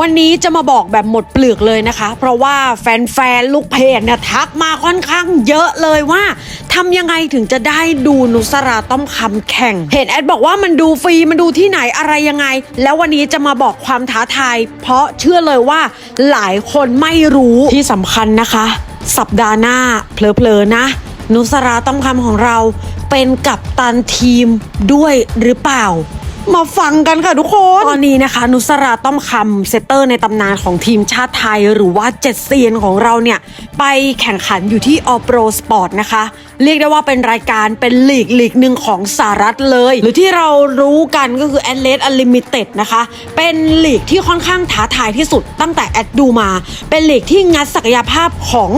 วันนี้จะมาบอกแบบหมดเปลือกเลยนะคะ เพราะว่าแฟนๆ ลูกเพจเนี่ยทักมาค่อนข้างเยอะเลยว่าทำยังไงถึงจะได้ดูนุสราต้อมคำแข่ง เห็นแอดบอกว่ามันดูฟรีมันดูที่ไหนอะไรยังไง แล้ววันนี้จะมาบอกความท้าทาย เพราะเชื่อเลยว่าหลายคนไม่รู้ที่สำคัญนะคะ สัปดาห์หน้าเพลอๆนะ นุสราต้อมคำของเราเป็นกัปตันทีมด้วยหรือเปล่า มาฟังกันค่ะทุกคน ตอนนี้นะคะ นุสราต้อมคำเซตเตอร์ในตำนานของทีมชาติไทย หรือว่าเจ็ดเซียนของเราเนี่ย ไปแข่งขันอยู่ที่ออโปรสปอร์ตนะคะ เรียกได้ว่าเป็นรายการเป็นลีกลีกหนึ่งของสหรัฐเลย หรือที่เรารู้กันก็คือ a t h l e t Unlimited นะคะ เป็นลีกที่ค่อนข้างท้าทายที่สุดตั้งแต่แอดดูมา เป็นลีกที่งัดศักยภาพของ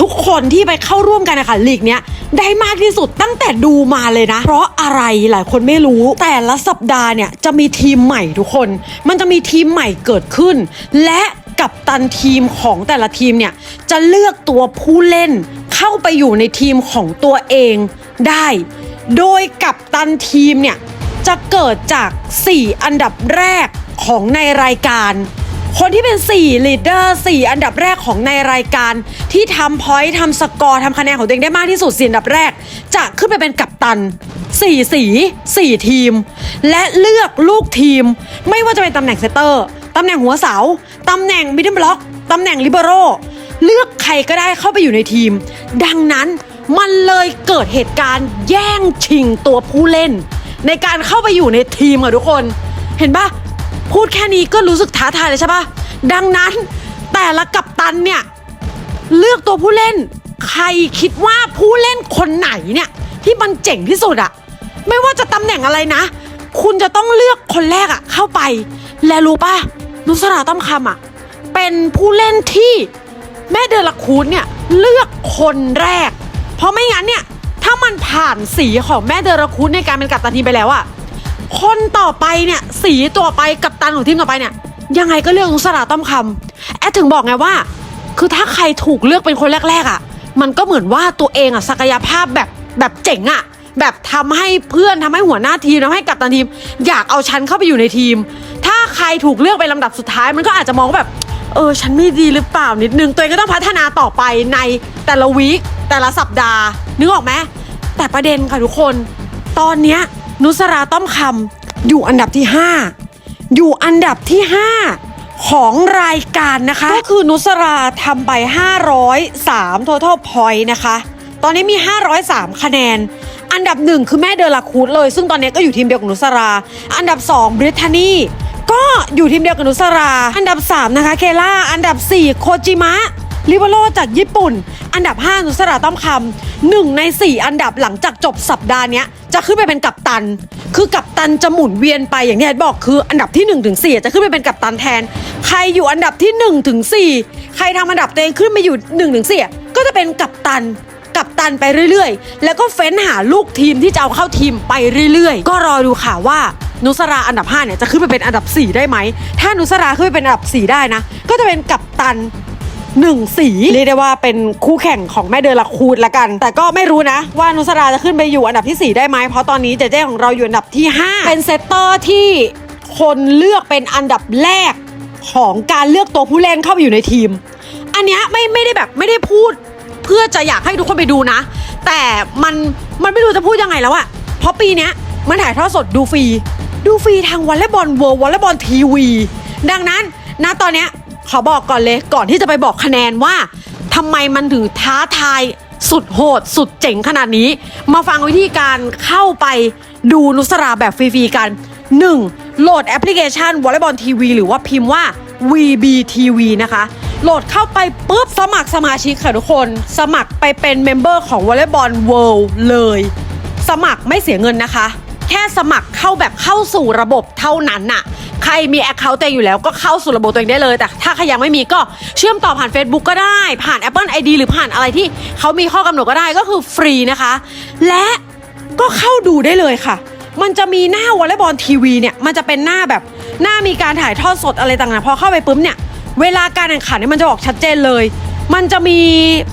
ทุกคนที่ไปเข้าร่วมกันนะคะลีกเนี้ยได้มากที่สุดตั้งแต่ดูมาเลยนะ เพราะอะไรหลายคนไม่รู้ แต่ละสัปดาห์เนี่ยจะมีทีมใหม่ทุกคน มันจะมีทีมใหม่เกิดขึ้น และกัปตันทีมของแต่ละทีมเนี่ยจะเลือกตัวผู้เล่น เข้าไปอยู่ในทีมของตัวเองได้ โดยกัปตันทีมเนี่ยจะเกิดจาก 4 อันดับแรกของในรายการ คนที่เป็น4ลีดเดอร์4อันดับแรกของในรายการ ที่ทำพอยต์ทำสกอร์ทำคะแนนของตัวเองได้มากที่สุดสี่อันดับแรก จะขึ้นไปเป็นกัปตัน4สี4 ทีม และเลือกลูกทีม ไม่ว่าจะเป็นตำแหน่งเซตเตอร์ตำแหน่งหัวเสาตำแหน่งมิดเดิลบล็อกตำแหน่งลิเบโรเลือกใครก็ได้เข้าไปอยู่ในทีม ดังนั้นมันเลยเกิดเหตุการณ์แย่งชิงตัวผู้เล่น ในการเข้าไปอยู่ในทีมอะทุกคน เห็นปะ พูดแค่นี้ก็รู้สึกท้าทายเลยใช่ปะดังนั้นแต่ละกัปตันเนี่ย เลือกตัวผู้เล่น ใครคิดว่าผู้เล่นคนไหนเนี่ย ที่มันเจ๋งที่สุดอะไม่ว่าจะตำแหน่งอะไรนะ คุณจะต้องเลือกคนแรกอะเข้าไป และรู้ปะนุสราต้อมคำอะเป็นผู้เล่นที่แม่เดลคูนเนี่ยเลือกคนแรก เพราะไม่งั้นเนี่ยถ้ามันผ่านสีของแม่เดลคูนในการเป็นกัปตันทีมไปแล้วอะ คนต่อไปเนี่ยสีต่อไปกับตันของทีมต่อไปเนี่ย ยังไงก็เลือกนุสราต้อมคำแอดถึงบอกไงว่า คือถ้าใครถูกเลือกเป็นคนแรกๆอะ่ะ มันก็เหมือนว่าตัวเองอะ่ะศักยภาพแบบแบบเจ๋งอะ่ะแบบทำให้เพื่อนทำให้หัวหน้าทีมทำให้กัปตันทีม อยากเอาฉันเข้าไปอยู่ในทีม ถ้าใครถูกเลือกเป็นลำดับสุดท้าย มันก็อาจจะมองว่าแบบ เออ ฉันไม่ดีหรือเปล่านิดนึง ตัวเองก็ต้องพัฒนาต่อไปในแต่ละวีคแต่ละสัปดาห์นึกออกไหมแต่ประเด็นค่ะทุกคน ตอนเนี้ย นุสราต้อมคำอยู่อันดับที่ 5 อยู่อันดับที่ 5 ของรายการนะคะ ก็คือนุสราทำไป 503 total point นะคะ ตอนนี้มี 503 คะแนน อันดับหนึ่งคือแม่เดอลาคูดเลย ซึ่งตอนนี้ก็อยู่ทีมเดียวกับนุสรา อันดับ2บริทานีก็อยู่ทีมเดียวกับนุสรา อันดับ 3 นะคะเคล่า อันดับ 4 โคจิมะ ลิเบโรจากญี่ปุ่น อันดับ 5 นุสราต้อมคำหนึ่งใน 4 อันดับหลังจากจบสัปดาห์นี้จะขึ้นไปเป็นกัปตัน คือกัปตันจะหมุนเวียนไปอย่างที่แอดบอกคืออันดับที่1ถึง4จะขึ้นไปเป็นกัปตันแทน ใครอยู่อันดับที่1ถึง4ใครทำอันดับตัวเองขึ้นมาอยู่1ถึง4ก็จะเป็นกัปตันกัปตันไปเรื่อยๆ แล้วก็เฟ้นหาลูกทีมที่จะเอาเข้าทีมไปเรื่อยๆ ก็รอดูค่ะว่านุสราอันดับ5เนี่ยจะขึ้นไปเป็นอันดับ 4 ได้ไหม ถ้านุสราขึ้นไปเป็นอันดับ 4 ได้นะ ก็จะเป็นกัปตัน หนึ่งสี เรียกได้ว่าเป็นคู่แข่งของแม่เดอละคูดละกัน แต่ก็ไม่รู้นะ ว่านุสราจะขึ้นไปอยู่อันดับที่ 4 ได้ไหมเพราะตอนนี้เจเจของเราอยู่อันดับที่ 5 เป็นเซตเตอร์ที่คนเลือกเป็นอันดับแรกของการเลือกตัวผู้เล่นเข้าไปอยู่ในทีม อันเนี้ยไม่ไม่ได้แบบไม่ได้พูด เพื่อจะอยากให้ทุกคนไปดูนะ แต่มันมันไม่รู้จะพูดยังไงแล้วอะเพราะปีเนี้ยมันถ่ายทอดสดดูฟรี ดูฟรีทางวอลเลย์บอลเวิร์วอลเลย์บอลทีวี ดังนั้นณตอนเนี้ย ขอบอกก่อนเลยก่อนที่จะไปบอกคะแนนว่าทำไมมันถึงท้าทายสุดโหด สุดเจ๋งขนาดนี้ มาฟังวิธีการเข้าไปดูนุสราแบบฟรีๆกัน 1. โหลดแอปพลิเคชันวอลเลย์บอลทีวีหรือว่าพิมพ์ว่า VBTV นะคะ โหลดเข้าไปปุ๊บสมัครสมาชิกค่ะทุกคน สมัครไปเป็นเมมเบอร์ของวอลเลย์บอลเวิลด์เลย สมัครไม่เสียเงินนะคะ แค่สมัครเข้าแบบเข้าสู่ระบบเท่านั้นน่ะ ใครมี Account ตัวเองอยู่แล้วก็เข้าสู่ระบบตัวเองได้เลย แต่ถ้าใครยังไม่มีก็เชื่อมต่อผ่าน Facebook ก็ได้ ผ่าน Apple ID หรือผ่านอะไรที่เขามีข้อกำหนดก็ได้ก็คือฟรีนะคะ และก็เข้าดูได้เลยค่ะ มันจะมีหน้าวอลเลย์บอลทีวีเนี่ยมันจะเป็นหน้าแบบหน้ามีการถ่ายทอดสดอะไรต่างๆพอเข้าไปปุ๊บเนี่ยเวลาการแข่งขันเนี่ยมันจะออกชัดเจนเลย มันจะมี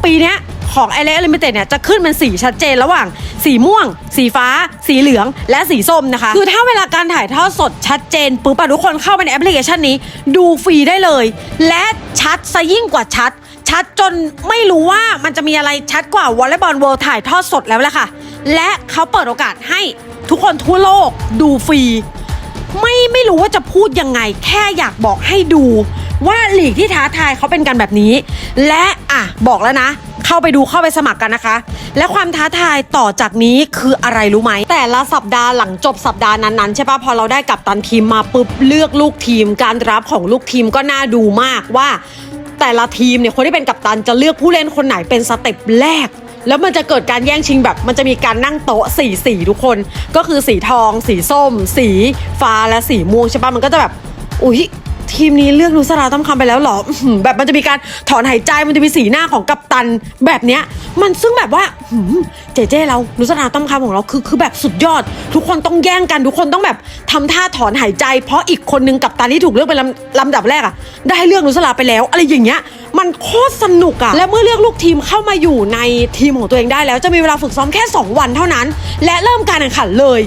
ปีเนี้ย ของไอเลอลิมิเต็ดเนี่ยจะขึ้นเป็นสีชัดเจนระหว่าง สีม่วง สีฟ้า สีเหลือง และสีส้มนะคะ คือถ้าเวลาการถ่ายทอดสดชัดเจนปุ๊บอะทุกคนเข้าไปในแอปพลิเคชันนี้ ดูฟรีได้เลย และชัดซะยิ่งกว่าชัด ชัดจนไม่รู้ว่ามันจะมีอะไรชัดกว่าวอลเลย์บอลเวิลด์ถ่ายทอดสดแล้วแหละค่ะ และเขาเปิดโอกาสให้ทุกคนทั่วโลกดูฟรีไม่ไม่รู้ว่าจะพูดยังไง แค่อยากบอกให้ดู ว่าหลีกที่ท้าทายเขาเป็นกันแบบนี้ และอะบอกแล้วนะ เข้าไปดูเข้าไปสมัครกันนะคะ และความท้าทายต่อจากนี้คืออะไรรู้ไหม แต่ละสัปดาห์หลังจบสัปดาห์นั้นๆใช่ปะพอเราได้กับตันทีมมาปุ๊บเลือกลูกทีม การรับของลูกทีมก็น่าดูมากว่า แต่ละทีมเนี่ยคนที่เป็นกัปตันจะเลือกผู้เล่นคนไหนเป็นสเต็ปแรกแล้วมันจะเกิดการแย่งชิงแบบ มันจะมีการนั่งโต๊ะสีสีทุกคน ก็คือสีทอง สีส้ม สีฟ้าและสีม่วงใช่ปะมันก็จะแบบ อุ๊ย ทีมนี้เลือกนุสราต้อมคำไปแล้วเหรอแบบมันจะมีการถอนหายใจมันจะมีสีหน้าของกัปตันแบบเนี้ย มันซึ่งแบบว่าเจเจเรานุสราต้อมคำของเราคือคือแบบสุดยอด ทุกคนต้องแย่งกันทุกคนต้องแบบทำท่าถอนหายใจ เพราะอีกคนนึงกัปตันที่ถูกเลือกเป็นลำลำดับแรกอะได้เลือกนุสราไปแล้ว อะไรอย่างเงี้ยมันโคตรสนุกอะและเมื่อเลือกลูกทีมเข้ามาอยู่ในทีมของตัวเองได้แล้ว จะมีเวลาฝึกซ้อมแค่ 2 วันเท่านั้น และเริ่มการแข่งขันเลย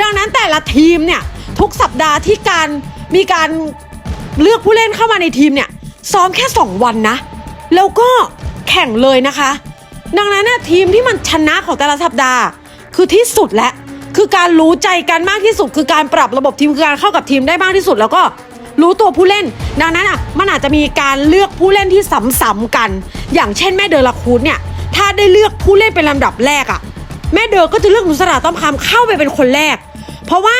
ดังนั้นแต่ละทีมเนี่ยทุกสัปดาห์ที่การมีการ เลือกผู้เล่นเข้ามาในทีมเนี่ยซ้อมแค่ 2 วันนะ แล้วก็แข่งเลยนะคะ ดังนั้นนะทีมที่มันชนะของแต่ละสัปดาห์ คือที่สุดและคือการรู้ใจกันมากที่สุด คือการปรับระบบทีมคือการเข้ากับทีมได้มากที่สุด แล้วก็รู้ตัวผู้เล่น ดังนั้นอะมันอาจจะมีการเลือกผู้เล่นที่ซ้ำๆกัน อย่างเช่นแม่เดอร์ลคูดเนี่ยถ้าได้เลือกผู้เล่นเป็นลำดับแรกอะแม่เดอก็จะเลือกนุสราต้อมคำเข้าไปเป็นคนแรก เพราะว่า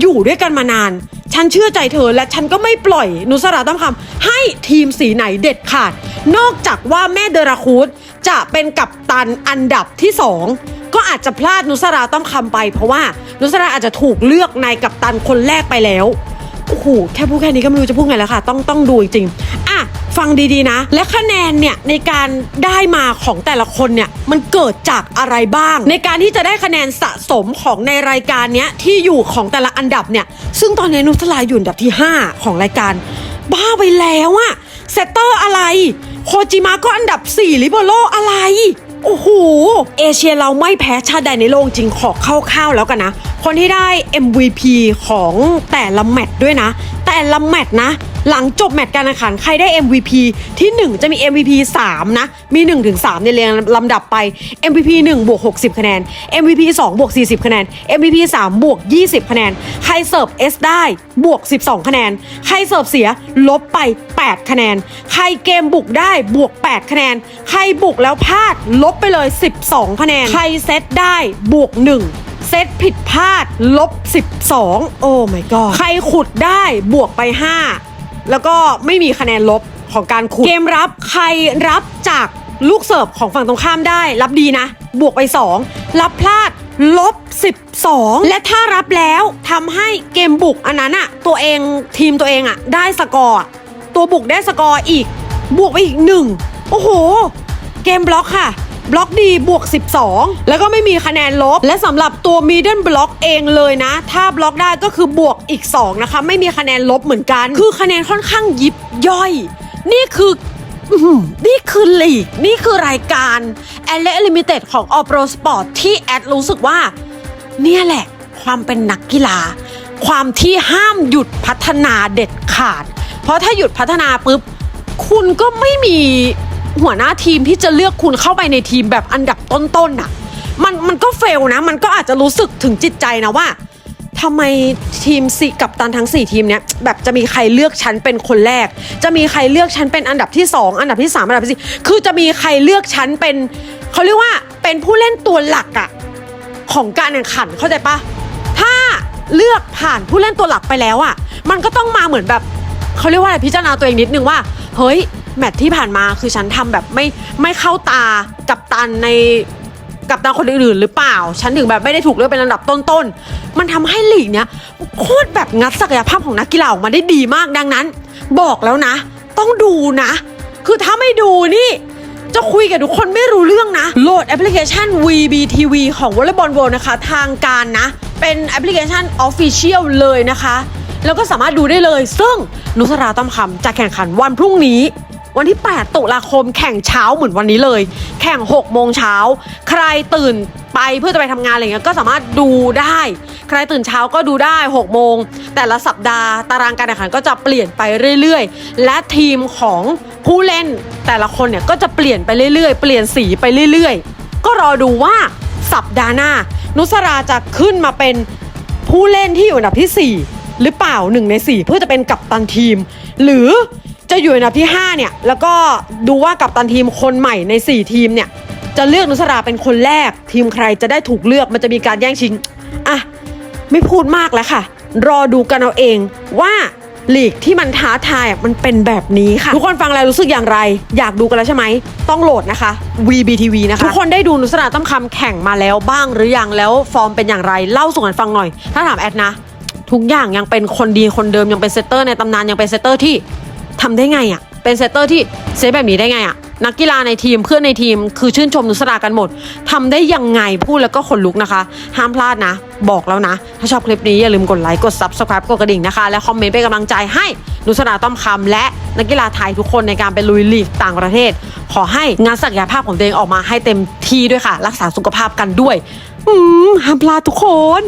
อยู่ด้วยกันมานาน ฉันเชื่อใจเธอและฉันก็ไม่ปล่อยนุสราต้อมคำให้ทีมสีไหนเด็ดขาด นอกจากว่าแม่เดราคูดจะเป็นกัปตันอันดับที่สองก็อาจจะพลาดนุสราต้อมคำไป เพราะว่านุสราอาจจะถูกเลือกในกัปตันคนแรกไปแล้วโอ้โหแค่พูดแค่นี้ก็ไม่รู้จะพูดไงแล้วค่ะ ต้องต้องดูจริงอะ ฟังดีๆนะ และคะแนนเนี่ยในการได้มาของแต่ละคนเนี่ยมันเกิดจากอะไรบ้าง ในการที่จะได้คะแนนสะสมของในรายการเนี้ยที่อยู่ของแต่ละอันดับเนี่ยซึ่งตอนนี้นุสลาอยู่อันดับที่ 5 ของรายการ บ้าไปแล้วอะเซตเตอร์อะไร โคจิมะก็อันดับ4ลิเบโรอะไรโอ้โห เอเชียเราไม่แพ้ชาติใดในโลกจริงขอคร่าๆแล้วกันนะ คนที่ได้ MVP ของแต่ละแมตช์ด้วยนะ แต่ละแมตช์นะ หลังจบแมตช์การแข่งขันใครได้ MVP ที่ 1 จะมี MVP 3 นะ มี 1-3ถึงในเรียงลำดับไป MVP 1บวก60 คะแนน MVP 2บวก40 คะแนน MVP 3บวก20 คะแนน ใครเสิร์ฟ S ได้บวก 12 คะแนน ใครเสิร์ฟเสียลบไป 8 คะแนน ใครเกมบุกได้บวก 8 คะแนน ใครบุกแล้วพลาดลบไปเลย 12 คะแนน ใครเซตได้บวก 1เซตผิดพลาดลบ 12 โอ้ my god ใครขุดได้บวกไป 5 แล้วก็ไม่มีคะแนนลบของการขุดเกมรับใครรับจากลูกเสิร์ฟของฝั่งตรงข้ามได้ รับดีนะ บวกไป 2 รับพลาดลบ 12 และถ้ารับแล้วทำให้เกมบุกอันนั้นอะตัวเองทีมตัวเองอะได้สกอร์ตัวบุกได้สกอร์อีก บวกไปอีกหนึ่งโอ้โห เกมบล็อกค่ะ บล็อกดีบวก 12 แล้วก็ไม่มีคะแนนลบ และสำหรับตัวมีเดิลบล็อกเองเลยนะ ถ้าบล็อกได้ก็คือบวกอีก 2 นะคะ ไม่มีคะแนนลบเหมือนกัน คือคะแนนค่อนข้างยิบย่อย นี่คือนี่คือลีก นี่คือรายการแอลเลลิมิเต็ดของออ Pro Sport ที่แอดรู้สึกว่า เนี่ยแหละ ความเป็นนักกีฬา ความที่ห้ามหยุดพัฒนาเด็ดขาด เพราะถ้าหยุดพัฒนาปุ๊บ คุณก็ไม่มี หัวหน้าทีมที่จะเลือกคุณเข้าไปในทีมแบบอันดับต้นๆน่ะมันมันก็เฟลนะ มันก็อาจจะรู้สึกถึงจิตใจนะว่าทำไมทีมสี่กับตันทั้ง 4 ทีมเนี้ยแบบจะมีใครเลือกฉันเป็นคนแรก จะมีใครเลือกฉันเป็นอันดับที่ 2 อันดับที่ 3 อันดับที่สี่คือจะมีใครเลือกฉันเป็นเขาเรียกว่าเป็นผู้เล่นตัวหลักอะของการแข่งขันเข้าใจปะถ้าเลือกผ่านผู้เล่นตัวหลักไปแล้วอะมันก็ต้องมาเหมือนแบบเขาเรียกว่าอะไรพิจารณาตัวเองนิดนึงว่า เฮ้ย แมตช์ที่ผ่านมาคือฉันทำแบบไม่ไม่เข้าตากับตันในกับตันคนอื่นๆหรือเปล่า ฉันถึงแบบไม่ได้ถูกเลือกเป็นอันดับต้นๆ มันทำให้ลีกเนี้ยโคตรแบบงัดศักยภาพของนักกีฬาออกมาได้ดีมากดังนั้น บอกแล้วนะ ต้องดูนะ คือถ้าไม่ดูนี่ จะคุยกับทุกคนไม่รู้เรื่องนะ โหลดแอปพลิเคชัน VBTV ของ Volleyball World นะคะ ทางการนะ เป็นแอปพลิเคชัน Official เลยนะคะ แล้วก็สามารถดูได้เลย ซึ่งนุสราต้อมคำจะแข่งขันวันพรุ่งนี้ วันที่ 8 ตุลาคมแข่งเช้าเหมือนวันนี้เลย แข่ง 6 โมงเช้า ใครตื่นไปเพื่อจะไปทำงานอะไรเงี้ยก็สามารถดูได้ ใครตื่นเช้าก็ดูได้ 6 โมง แต่ละสัปดาห์ตารางการแข่งขันก็จะเปลี่ยนไปเรื่อยๆ และทีมของผู้เล่นแต่ละคนเนี่ยก็จะเปลี่ยนไปเรื่อยๆ เปลี่ยนสีไปเรื่อยๆ ก็รอดูว่าสัปดาห์หน้า นุสราจะขึ้นมาเป็นผู้เล่นที่อยู่อันดับที่ 4 หรือเปล่า1ใน4 เพื่อจะเป็นกัปตันทีม หรือ จะอยู่อันดับที่ 5 เนี่ย แล้วก็ดูว่ากัปตันทีมคนใหม่ใน 4 ทีมเนี่ย จะเลือกนุสราเป็นคนแรก ทีมใครจะได้ถูกเลือกมันจะมีการแย่งชิงอะไม่พูดมากแล้วค่ะ รอดูกันเอาเองว่าลีกที่มันท้าทายมันเป็นแบบนี้ค่ะ ทุกคนฟังแล้วรู้สึกอย่างไร อยากดูกันแล้วใช่ไหม ต้องโหลดนะคะ VBTV นะคะ ทุกคนได้ดูนุสราต้อมคำแข่งมาแล้วบ้างหรือยังแล้วฟอร์มเป็นอย่างไร เล่าสู่กันฟังหน่อย ถ้าถามแอดนะ ทุกอย่างยังเป็นคนดีคนเดิมยังเป็นเซตเตอร์ในตำนานยังเป็นเซตเตอร์ที่ ทำได้ไงอะ่ะ เป็นเซตเตอร์ที่เซตแบบนี้ได้ไงอะ่ะ นักกีฬาในทีมเพื่อนในทีมคือชื่นชมนุสรากันหมดทำได้ยังไงพูดแล้วก็ขนลุกนะคะ ห้ามพลาดนะ บอกแล้วนะ ถ้าชอบคลิปนี้อย่าลืมกดไลค์กด subscribe กดกระดิ่งนะคะ และคอมเมนต์เป็นกำลังใจให้นุสราต้อมคำและนักกีฬาไทยทุกคนในการไปลุยลีกต่างประเทศ ขอให้งานศักยภาพของตัวเองออกมาให้เต็มที่ด้วยค่ะ รักษาสุขภาพกันด้วยอืมห้ามพลาดทุกคน